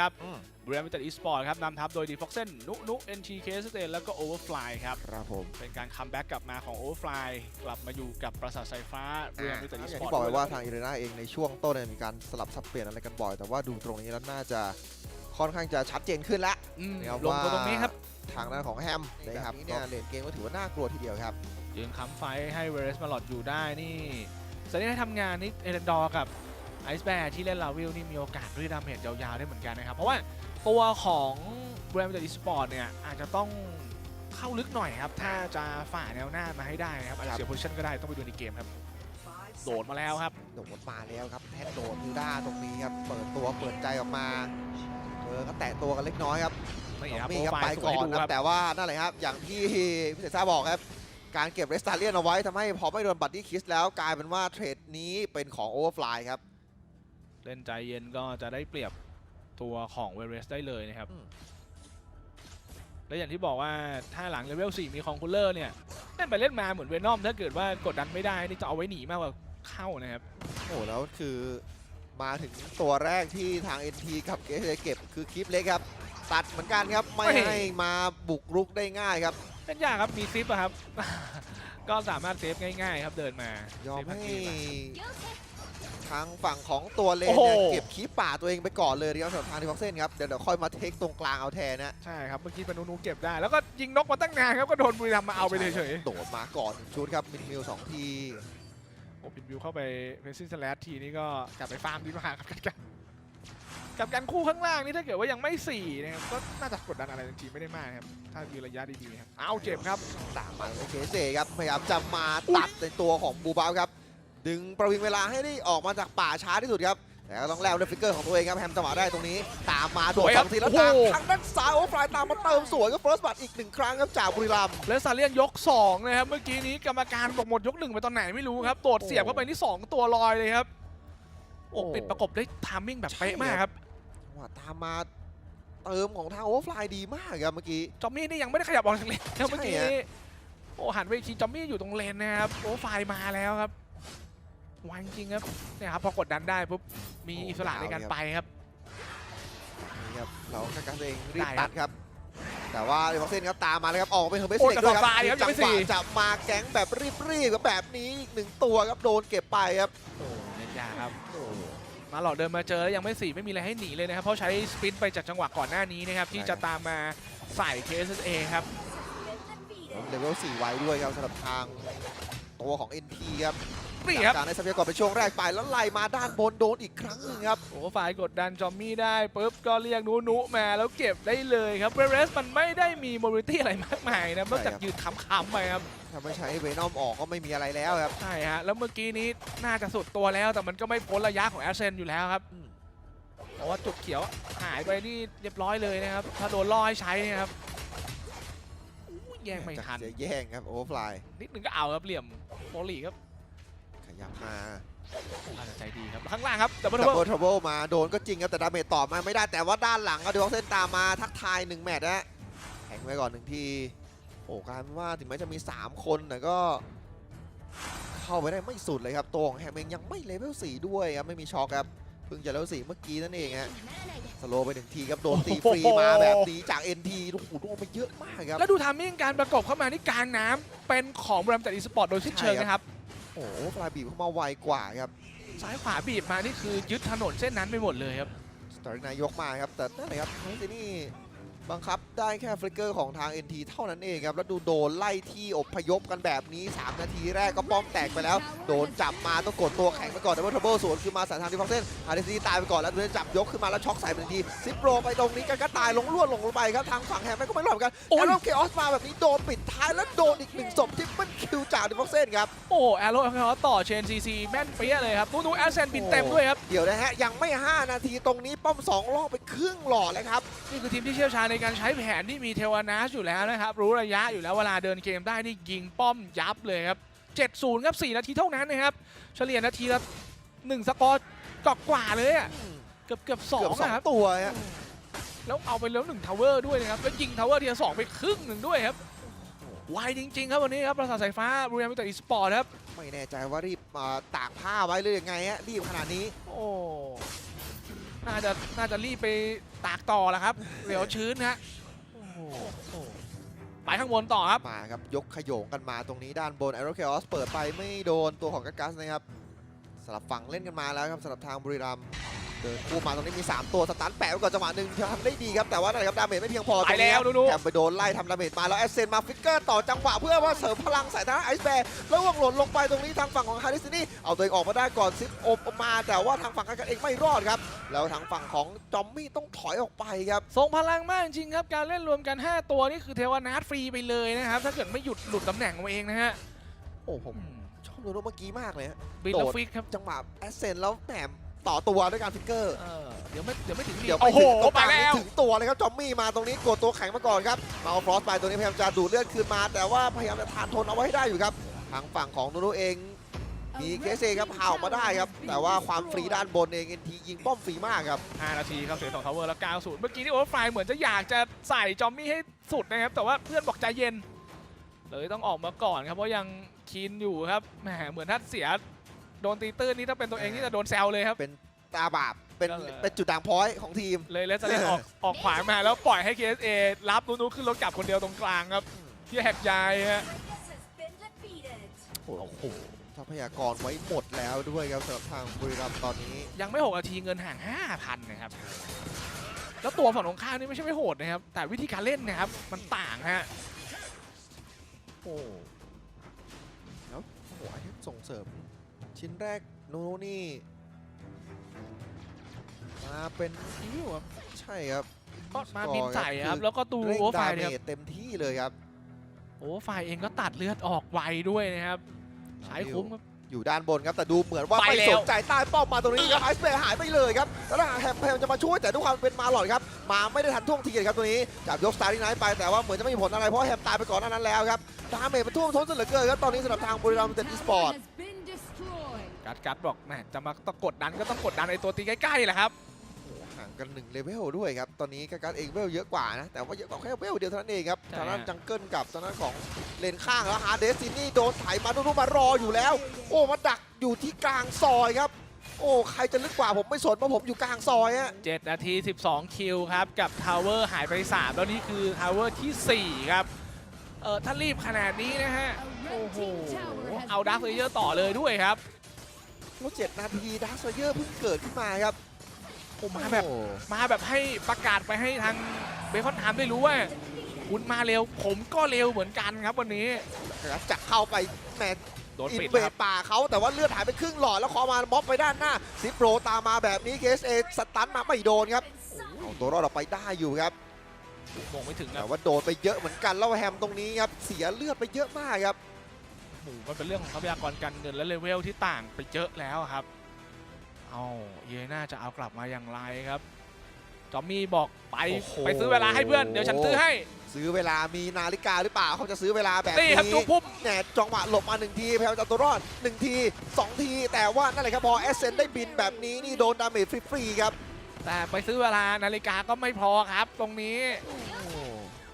ครับอืมบริ a ม i ิ e อีสปอร์ตครับนำทัพโดยดีฟ็อกเซนนุนุ NTK สเตนแล้วก็โอเวอร์ฟลายครับครับผมเป็นการคัมแบ็กกลับมาของโอเวอร์ฟลายกลับมาอยู่กับปราสาทสายฟ้าบริ a ม i ิ e อีอสย่างปอร์ตที่บอกไปว่าทางอิเรนาเองในช่วงต้นเนี่ยมีการสลับสับเปลี่ยนอะไรกันบ่อย แต่ว่าดูตรงนี้แล้วน่าจะค่อนข้างจะชัดเจนขึ้นแล้วอืมนะครับลงว่าตัวตรงนี้ครับทางด้านของแฮมนะครับนี่เนี่ยเลนเกมก็ถือว่าน่ากลัวทีเดียวครับยืนค้ำไฟให้เวเรสมาลอดอยู่ได้นี่สัญญาทำงานนี่เอเดนดอร์กับ ไอซ์แบร์ที่เล่นลาวิลนี่มีโอกาสด้วยดาเมจยาวๆได้เหมือนกันนะครับ เพราะว่าตัวของบริ a ม i ิ e อีสปอร์ตเนี่ย อาจจะต้องเข้าลึกหน่อยครับ ถ้าจะฝ่าแนวหน้ามาให้ได้นะครับอาจจะเสียโพซิชั่นก็ได้ต้องไปดูในเกมครับ โดดมาแล้วครับ โดดมาแล้วครับแทนโดดยูด้าตรงนี้ครับ เปิดตัวเปิดใจออกมาเธอก็แตะตัวกันเล็กน้อยครับนี่ครับมีครับโปรไปไฟล์สก่วยอนดูนะครับ แต่ว่านั่นแหละครับ อย่างที่พี่เสกซ่าบอกครับการเก็บเรสตาเลียนเอาไว้ทำให้พอไม่โดนบัตตี้คิสแล้วกลายเป็นว่าเทรดนี้เป็นของโอเวอร์ฟลายครับ เล่นใจเย็นก็จะได้เปรียบตัวของเวเรสได้เลยนะครับอืมและอย่างที่บอกว่าถ้าหลังเลเวล4มีคองคูลเลอร์เนี่ยเล่นไปเล่นมาเหมือนเวนอมถ้าเกิดว่ากดดันไม่ได้นี่จะเอาไว้หนีมากกว่าเข้านะครับ โอ้แล้วคือมาถึงตัวแรกที่ทาง NT กับเกสเก็บคือคลิปเล็กครับ ตัดเหมือนกันครับไม่เฮ้ยให้มาบุกรุกได้ง่ายครับเป็นยากครับมีซิปอะครับ ก็สามารถเซฟง่ายๆ ครับเดินมายอมเซฟทันให้ ทีมาทางฝั่งของตัวเลนโอ้โหเนี่ยเก็บคีปป่าตัวเองไปก่อนเลยนะครับสำหรับทางทีฟ็อกเซนครับเดี๋ยวเดี๋ยวค่อยมาเทคตรงกลางเอาแทนนะใช่ครับเมื่อกี้เป็นนูนูเก็บได้ แล้วก็ยิงนกมาตั้งนานครับก็โดนบุรีรัมย์มาเอาไปเฉยโดดมาก่อนหนึ่งชุดครับมินมิวสองทีๆโอปินวิวเข้าไปเพนซินสแลตทีนี้ก็กลับไปฟาร์มดีกว่าครับกับกันกับกันคู่ข้างล่างนี่ถ้าเกิดว่ายังไม่สี่นะครับก็น่าจะกดดันอะไรจริงๆไม่ได้มากครับถ้ายืนระยะดีๆครับเอาเจ็บครับตามมาเลยเคเซครับพยายามจะมาตัดในตัวของบูบาวครับ ดึงประวิงเวลาให้ได้ออกมาจากป่าช้าที่สุดครับแต่ก็ต้องแล้วด้วยฟิกเกอร์ของตัวเองครับแฮมจังหวะได้ตรงนี้ ตามมาโดดสวยสครับองทีแล้วโอ้ทางโหทางด้านซ้ายโอ้ฟลายตามมาเติมสวยก็เฟิร์สบัตอีกหนึ่งครั้งครับจากบุรีรัมย์แล้วซาเลียนยก2นะครับเมื่อกี้นี้กรรมการบอกหมดยกหนึ่งไปตอนไหนไม่รู้ครับโดดเสียบเข้าไปที่2ตัวลอยเลยครับโอ้โอ้ปิดประกบได้ทามมิ่งแบบเป๊ะมากครับจังหวะตามมาเติมของทางโอ้ฟลายดีมากครับเมื่อกี้จอมมี่นี่ยังไม่ได้ขยับออกจากเลนนะเมื่อกี้ใช่ฮะโอ้หันไปอีกทีจอมมี่อยู่ตรงเลนนะครับโอ้ไฟล์มาแล้วครับ ไวจริงครับเนี่ยครับพอกดดันได้ปุ๊บมีอิสระในการไปครับนี่ครับเราแค่การเองรีบได้ครับตัดครับ แต่ว่าเดฟเซนครับตามมาเลยครับออกไปเฮอร์เบสโอ้เล็กด้วยครักระสอบทรายครับจัยังไม่สี่หวะจะมาแก๊งแบบรีบๆกับแบบนี้อีกหนึ่งตัวครับโดนเก็บไปครับโอ้เน้นยากครับมาหลอดเดินมาเจอแล้วยังไม่สี่ไม่มีอะไรให้หนีเลยนะครับเพราะใช้สปรินต์ไปจากจังหวะก่อนหน้านี้นะครับที่จะตามมาใส่ KSA ครับเลเวล4ไว้ด้วยครับสำหรับทางตัวของ NT ครับ นี่จากครับการได้ทรัพยากรเป็นช่วงแรกไปแล้วไล่มาด้านบนโดนอีกครั้งหนึงครับโอ้ฝ่ายกดดันจอมมี่ได้ปุ๊บก็เรียกนุนุมาแล้วเก็บได้เลยครับเวเรสมันไม่ได้มีโมบิลิตี้อะไรมากมายนะนอกจากยืนค้ำๆไปครับถ้าไม่ใช้เวนอมออกก็ไม่มีอะไรแล้วครับใช่ฮะแล้วเมื่อกี้นี้น่าจะสุดตัวแล้วแต่มันก็ไม่พ้นระยะของแอสเซนอยู่แล้วครับอืมเพราะว่าจุดเขียวหายไปนี่เรียบร้อยเลยนะครับถ้าโดนล่อให้ใช้เนี่ยครับอู้แย่งไม่ทันจะแย่งครับโอเวอร์ฟลายนิดนึงก็เอาครับเหลี่ยมโมลีครับข ยับมาน่าจะใจดีครับ ข้างล่างครับแต่ว่าดับเบิลทรัเบิลมาโดนก็จริงครับแต่ดาเมจต่อมาไม่ได้แต่ว่าด้านหลังก็เดวเซนตามมาทักทายหนึ่งแมตช์นะแข่งไปก่อนหนึ่งทีโอ้กลารว่าถึงแม้จะมี 3 คนแต่ก็ เข้าไปได้ไม่สุดเลยครับตัวของแฮมเองยังไม่เลเวล4ด้วยครับไม่มีช็อคครับเพิ่งจะเลเวล4เมื่อกี้นั่นเองฮะสโลว์ไปหนึ่งทีครับโดนตีฟรีมาแบบนี้จาก NT โอ้โหโดนไปเยอะมากครับแล้วดูทามมิ่งการประกบเข้ามานี่กลางน้ำเป็นของแบรมจากอีสปอร์ตโดยสิ้นเชิงนะครับ โอ้โหฟลายบีบเข้ามาไวกว่าครับซ้ายขวาบีบมานี่คือยึดถนนเส้นนั้นไปหมดเลยครับสตาร์นายกมาครับแต่นั่นแหละครับไนซีนี่ บังคับได้แค่ฟลิกเกอร์ของทาง NT เท่านั้นเองครับ แล้วดูโดนไล่ที่อพยพกันแบบนี้ 3 นาทีแรกก็ป้อมแตกไปแล้ว โดนจับมาต้องกดตัวแข็งไปก่อนแต่ว่าทับเบิลสวนคือมาสายทางที่ฟ็อกเซนอาร์ดีซีตายไปก่อนแล้วโดนจับยกขึ้นมาแล้วช็อกใส่ไปทันทีซิปโรไปตรงนี้กันก็ตายลงล้วนลงลงไปครับทางฝั่งแฮมแม่งก็ไม่รอดเหมือนกันโอ้ยแล้วเคออสมาแบบนี้โดนปิดท้ายแล้วโดนอีกหนึ่งศพที่มันคิวจากดิฟ็อกเซนครับโอ้แอโร่แอลต่อเชนซีซีแม่นเปี้ยเลยครับนูนูแอสเซนบินเต็มด้วยครับเดี๋ยวนะฮะยังไม่ 5 นาทีตรงนี้ป้อมสองรอบไปครึ่งหลอดเลยครับนี่คือทีมที่เชี่ยวชาญในการใช้แผนที่มีเทวานาสอยู่แล้วนะครับ รู้ระยะอยู่แล้วเวลาเดินเกมได้นี่ยิงป้อมยับเลยครับ 7-0 ครับ 4 นาทีเท่านั้นนะครับ เฉลี่ยนาทีละ1สกอร์กกว่าเลยอะเกือบเกือบสอเกือบงสออะงครับ ตัวฮะแล้วเอาไปแล้ว1ทาวเวอร์ด้วยนะครับ แล้วยิงทาวเวอร์ทีละสองไปครึ่งหนึ่งด้วยครับไวจริง ๆ ครับวันนี้ครับประสาทสายฟ้าบริเวณมิตรอีสปอร์ตครับ ไม่แน่ใจว่ารีบมาตากผ้าไว้หรือยังไงฮะรีบขนาดนี้ โอ้ น่าจะน่าจะรีบไปตากต่อแล้วครับ เดี๋ยวชื้นฮะไปข้างบนต่อครับ มาครับ ยกขยงกันมาตรงนี้ด้านบนไอโรเคออสเปิดไปไม่โดนตัวของกัสกัสนะครับสลับฝั่งเล่นกันมาแล้วครับสำหรับทางบุรีรัมย์ เดินคู่มาตรงนี้มี 3 ตัวสตันแปะไว้ก่อนจังหวะหนึ่งทำได้ดีครับแต่ว่าอะไรครับดาเมจไม่เพียงพอไปตรงนี้แล้วดูๆแถมไปโดนไล่ทำดาเมจมาแล้วแอสเซนมาฟิกเกอร์ต่อจังหวะเพื่อว่าเสริมพลังใส่ทางไอซ์แบร์แล้ววงหล่นลงไปตรงนี้ทางฝั่งของฮาริสนี่เอาตัวเองออกมาได้ก่อนซิปอบออกมาแต่ว่าทางฝั่งกันเองไม่รอดครับแล้วทางฝั่งของจอมมี่ต้องถอยออกไปครับทรงพลังมากจริงครับการเล่นรวมกัน 5 ตัวนี่คือเทวนาทฟรีไปเลยนะครับถ้าเกิดไม่หยุดหลุดตำแหน่งเอาเองนะฮะโอ้ผมชอบโดนเมื่อกี้มากเลยฮะบินโดแล้วดฟิกครับจังหวะแอสเซนแล้วแหม ต่อตัวด้วยการฟิกเกอร์เออเดี๋ยวไม่เดี๋ยวไม่ถึงเดี๋ยวโอ้ไปโหถึงตรงไปกลางแล้ว ถึงตัวเลยครับจอมมี่มาตรงนี้กดตัวแข็งมาก่อนครับมาเอาฟรอสไปตัวนี้พยายามจะดูดเลือดคืนมา แต่ว่าพยายามจะทานทนเอาไว้ให้ได้อยู่ครับทางฝั่งของนูนูเอง มีเคสเองครับพาออกมาได้ครับแต่ว่าความฟรีด้านบนเองเอ็นทียิงป้อมฟรีมากครับ 5นาทีครับเสียสองทาวเวอร์แล้ว90เมื่อกี้นี่โอเวอร์ไฟล์เหมือนจะอยากจะใส่จอมมี่ให้สุดนะครับ แต่ว่าเพื่อนบอกใจเย็น เลยต้องออกมาก่อนครับ เพราะยังคีนอยู่ครับแหมเหมือนถ้าเสีย โดนตีตื้นนี่ถ้าเป็นตัวเองนี่จะโดนแซวเลยครับตาบาปเป็นก็เลยเป็นจุดด่างพร้อยของทีม เลยเลสเล่นออกออกขวางมาแล้วปล่อยให้ KSA รับนูนูขึ้นรถกลับคนเดียวตรงกลางครับที่แหกยายฮะโอ้โหทรัพยากรไว้หมดแล้วด้วยครับสำหรับทางบุรีรัมย์ตอนนี้ ยังไม่6นาทีเงินห่าง 5,000 นะครับ แล้วตัวฝั่งตรงข้ามนี่ไม่ใช่ไม่โหดนะครับ แต่วิธีการเล่นนะครับ มันต่างฮะโอ้แล้วโอ้โหไอเทมส่งเสริม ชิ้นแรกนูนูนี่ มาเป็นอิวครับใช่ครับก็มาบินใส่ครับคือแล้วก็ตูเร่งโอเวอร์ไฟดาล์เมนะครับจเต็มที่เลยครับ โอเวอร์ไฟล์เองก็ตัดเลือดออกไวด้วยนะครับใช้คุ้มครับอยู่ด้านบนครับแต่ดูเหมือนว่าไปไม่แล้วสนใจใต้ป้อมมาตรงนี้ครับไอซ์เบย์หายไปเลยครับแล้วทางแฮมแฮมจะมาช่วยแต่ด้วยความเป็นมาหลอดครับมาไม่ได้ทันท่วงทีเลยครับตัวนี้จับยกสตาร์ที่ไนท์ไปแต่ว่าเหมือนจะไม่มีผลอะไรเพราะแฮมตายไปก่อนหน้านั้นแล้วครับดาเมจมันท่วมท้นซะเหลือเกินครับตอนนี้สำหรับทางบุรีรัมย์เต็ดอีสปอร์ต กัดกัดบอกแหมจะมาต้องกดดันก็ต้องกดดันไอตัวตีใกล้ๆแหละครับห่างกันหนึ่งเลเวลด้วยครับ ตอนนี้การเองเวลเยอะกว่านะ แต่ว่าเยอะกว่าแค่เวลเดียวเท่านั้นเองครับใช่ทางด้านฮะจังเกิลกับทางด้านของเลนข้างแล้วฮาร์เดสซินี่โดนไถมาดูนูมารออยู่แล้ว โอ้มาดักอยู่ที่กลางซอยครับโอ้ใครจะลึกกว่าผมไม่สนเพราะผมอยู่กลางซอยฮะ7นาที 12 คิวครับ กับทาวเวอร์หายไป 3 แล้วนี่คือทาวเวอร์ทีสี่4 ครับ เออถ้ารีบขนาดนี้นะฮะ โอ้โห เอาดาร์คเลเยอร์ต่อเลยด้วยครับ แล้วเจ็ดนาทีดาร์คเซเยอร์เพิ่งเกิดขึ้นมาครับโอ้มาแบบโอ้มาแบบให้ประกาศไปให้ทางเบคอนไทม์ได้รู้ว่า คุณมาเร็ว ผมก็เร็วเหมือนกันครับวันนี้ครับจะเข้าไปแหมโดนอินปิดเวครัดบป่าเขาแต่ว่าเลือดหายไปครึ่งหลอดแล้วขอมาม็อบไปด้านหน้าซิปโรตามมาแบบนี้เคสเอสตันมาไม่โดนครับเอาตัวรอดออกไปได้อยู่ครับมองไม่ถึงคแต่รับว่าโดนไปเยอะเหมือนกันแล้วแฮมตรงนี้ครับเสียเลือดไปเยอะมากครับ โอ้โหมันเป็นเรื่องของทรัพยากรการเงินและเลเวลที่ต่างไปเยอะแล้วครับ เอาเยน่าจะเอากลับมาอย่างไรครับจอมมี่บอกไปโอ้โห ไปซื้อเวลาให้เพื่อนเดี๋ยวฉันซื้อให้ซื้อเวลามีนาฬิกาหรือเปล่าเขาจะซื้อเวลาแบบนี่นี้ครับจุกพุ่ม แหนจังหวะหลบมาหนึ่งทีพยายามจะเอาตัวรอดหนึ่งทีสองที แต่ว่านั่นแหละครับพอแอสเซนได้บินแบบนี้นี่โดนดาเมจฟรีๆครับ แต่ไปซื้อเวลานาฬิกาก็ไม่พอครับ ตรงนี้เ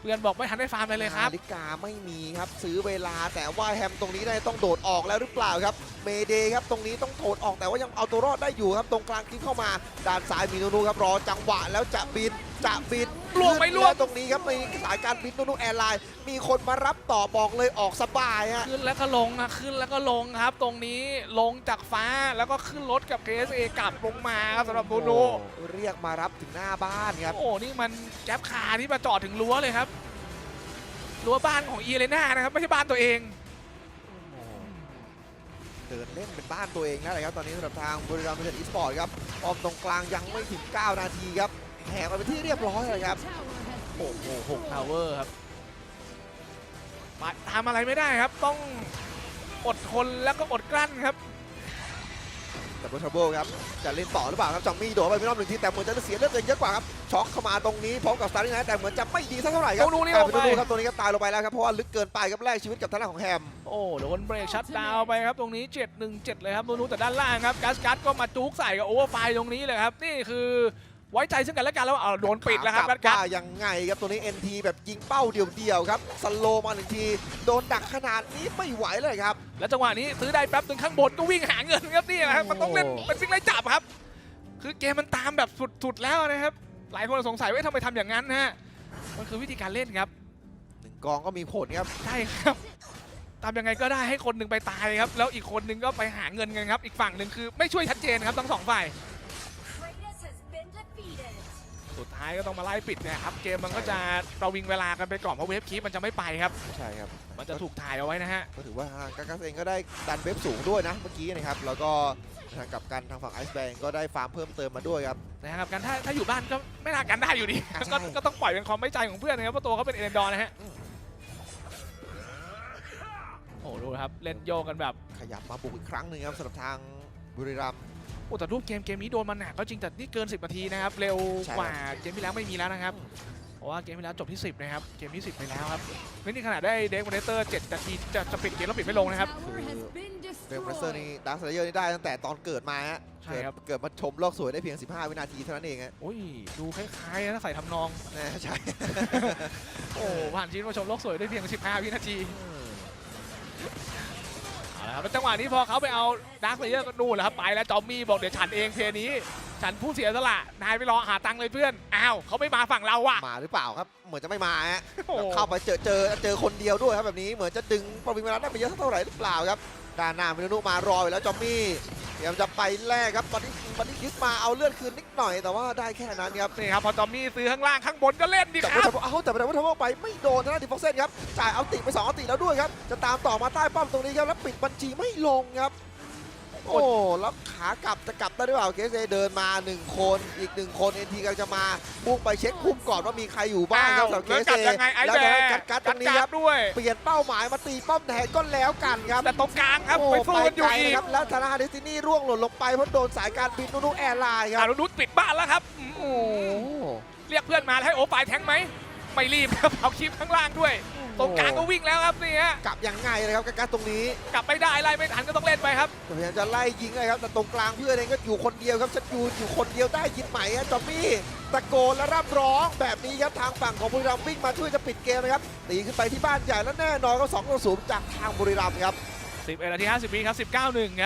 พื่อนบอกไม่ทันได้ฟาร์มเลยเลยครับนาฬิกาไม่มีครับซื้อเวลาแต่ว่าแฮมตรงนี้ได้ต้องโดดออกแล้วหรือเปล่าครับ เมเดย์ครับตรงนี้ต้องโดดออกแต่ว่ายังเอาตัวรอดได้อยู่ครับตรงกลางกิปเข้ามาด้านซ้ายมีนูนูครับรอจังหวะแล้วจะบินจะบินล่วงไม่ล่วงแตรงนี้ครับในสายการบินนูนูแอร์ไลน์มีคนมารับต่อบอกเลยออกสบายฮะ ขึ้นแล้วก็ลงอะขึ้นแล้วก็ลงครับ ตรงนี้ลงจากฟ้าแล้วก็ขึ้นรถกับ KSA กลับลงมาครับสำหรับโนโนโอ้เรียกมารับถึงหน้าบ้านครับ โอ้นี่มันแก๊ปคาร์ที่มาจอดถึงรั้วเลยครับรั้วบ้านของเอเลน่านะครับ ไม่ใช่บ้านตัวเอง เดินเล่นเป็นบ้านตัวเองแล้วเลยครับ ตอนนี้สำหรับทางบริการมิเตอร์อีสปอร์ตครับปอมตรงกลางยังไม่ถึง 9 นาทีครับ แหกมาเป็นที่เรียบร้อยเลยครับโอ้โหหกทาวเวอร์ครับไปทำอะไรไม่ได้ครับต้องอดทนแล้วก็อดกลั้นครับแต่บูทเบิลครับจะเล่นต่อหรือเปล่าครับจังมี่โดดไปไม่รอบหนึ่งทีแต่เหมือนจะเสียเลือดตัวเองเยอะกว่าครับช็อกเข้ามาตรงนี้พร้อมกับสตาร์ทไนท์แต่เหมือนจะไม่ดีสักเท่าไหร่ครับนูนูนี่กลายลงเป็นไปนูนูครับตัวนี้ก็ตายลงไปแล้วครับเพราะว่าลึกเกินไปครับแลกชีวิตกับทางด้านของแฮมโอ้โดนเบรกชัดดาวน์ไปครับตรงนี้ 7-1-7 เลยครับนูนูแต่ด้านล่างครับกัสกัสก็มาจุกใส่กับโอเวอร์ไฟล์ตรงนี้เลยครับนี่คือ ไว้ใจซึ่งกันและกันแล้วเอาโดนปิดแล้วครับกัสกัสว่ายังไงครับตัวนี้ NT แบบยิงเป้าเดียวๆครับสโลว์มาหนึ่งที โดนดักขนาดนี้ไม่ไหวเลยครับ แล้วจังหวะนี้ซื้อได้แป๊บหนึ่งข้างบนก็วิ่งหาเงินครับนี่แหละครับมันต้องเล่นเป็นวิ่งไล่จับครับ คือเกมมันตามแบบสุดๆแล้วนะครับ หลายคนสงสัยว่าเอ๊ะทำไมทำอย่างนั้นนะฮะมันคือวิธีการเล่นครับหนึ่งกองก็มีผลครับใช่ครับทำยังไงก็ได้ให้คนหนึ่งไปตายครับ แล้วอีกคนหนึ่งก็ไปหาเงินกันครับ อีกฝั่งหนึ่งคือไม่ช่วยชัดเจนครับทั้งสองฝ่าย สุดท้ายก็ต้องมาไล่ปิดเนะครับ เกมมันก็จะประวิงเวลากันไปก่อนเพราะเวฟคีปมันจะไม่ไปครับ ใช่ครับ มันจะถูกถ่ายเอาไว้นะฮะ ก็ถือว่าทางกากัสเองก็ได้ดันเว็บสูงด้วยนะเมื่อกี้นะครับ แล้วก็ทางกลับกันทางฝั่งไอซ์แบงก็ได้ฟาร์มเพิ่มเติมมาด้วยครับนะครับกันถ้าถ้าอยู่บ้านก็ไม่น่ากันได้อยู่ดีอะใช่ก็ก็ต้องปล่อยเป็นความไม่ใจของเพื่อนนะครับเพราะตัวเขาเป็นเอเดนดอร์นะฮะอืมโอ้ดูครับเล่นโยกกันแบบขยับมาบุกอีกครั้งหนึ่งครับสำหรับทางบุรีรัมย์ โอ้แต่รูปเกมเกมนี้โดนมันหนักก็จริงแต่นี่เกิน 10นาทีนะครับเร็วใช่กว่าเกมที่แล้วไม่มีแล้วนะครับเพราะว่าเกมที่แล้วจบที่ 10 นะครับ เกมที่ 10 ไปแล้วครับนี่ขนาดได้เด็กมอนเตอร์7นาทีจะจะปิดเกมแล้วปิดไม่ลงนะครับ Tower has been เรมเบอร์เซอร์ destroyed. นี่ดักสเลเยอร์นี่ได้ตั้งแต่ตอนเกิดมาฮะใช่ครับเกิดเกิดมาชมโลกสวยได้เพียง 15 วินาทีเท่านั้นเองฮะโอ้ยดูคล้ายๆนะใส่ทำนองแน่ใช่โอ้ผ่านชีวิตมาชมโลกสวยได้เพียง 15 วินาทีเอา ละครับแล้วจังหวะนี้พอเขาไปเอาดาร์คเลเยอร์ก็นู่นแหละครับไปแล้วจอมมี่บอกเดี๋ยวฉันเองเพลนี้ ฉันผู้เสียสละนายไปรอหาตังค์เลยเพื่อนอ้าวเขาไม่มาฝั่งเราว่ะ มาหรือเปล่าครับเหมือนจะไม่มาฮะโอ้โหเข้าไปเจอเจอเจอคนเดียวด้วยครับแบบนี้เหมือนจะดึงปริมาณได้ไปเยอะเท่าไหร่หรือเปล่าครับด้านหน้ามิโนนุมารออยู่แล้วจอมมี่ พยายามจะไปแลกครับตอนนี้ตอนนี้คิดมาเอาเลือดคืนนิดหน่อยแต่ว่าได้แค่นั้นครับนี่ครับพอจอมมี่ซื้อข้างล่างข้างบนก็เล่นดิแต่คว่ารับแต่ว่าเอาแต่ไม่ได้ว่าทำว่าไปไม่โดนนะดิฟอกเซนครับจ่ายเอาติไปสองเอาติแล้วด้วยครับจะตามต่อมาใต้ป้อมตรงนี้ครับแล้วปิดบัญชีไม่ลงครับ โอ้แล้วขากลับจะกลับได้หรือเปล่าเคสเเดินมาหนึ่งคนอีกหนึ่งคนเอ็นทีกำลังจะมาพุ่งไปเช็คคุมก่อนว่ามีใครอยู่บ้างครับสำหรับเคแล้วสกลับเยังไงไอ้แล้วแบเดี๋ยวร์กัดกัดตรงนี้ครับด้วยเปลี่ยนเป้าหมายมาตีป้อมแทนก็แล้วกันครับแต่ตรงกลางครับโอ้ไปสู้ไปกันอไกยู่ลอีกนะครับแล้วธนาคารเดสตินีร่วงหล่นลงไปเพราะโดนสายการบินนุนุแอร์ไลน์คอารับรุนุชปิดบ้านแล้วครับอืมโอ้เรียกเพื่อนมาแล้วให้โอปายแทงไหม ไม่รีบครับเอาคลิปข้างล่างด้วย ตรงกลางก็วิ่งแล้วครับนี่ฮะกลับยังไงเลยครับกัดกัดตรงนี้กลับไม่ได้ไล่ไม่ทันก็ต้องเล่นไปครับพยายามจะไล่ยิงเลยครับแต่ตรงกลางเพื่อนเองก็อยู่คนเดียวครับชัดยูอยู่คนเดียวได้ยินไหมฮะจอมมี่ตะโกนและร่ำร้องแบบนี้ครับทางฝั่งของบุรีรัมย์วิ่งมาช่วยจะปิดเกมนะครับตีขึ้นไปที่บ้านใหญ่แล้วแน่นอนก็2ต่อ0จากทางบุรีรัมย์ครับ11นาที50วิครับ19-1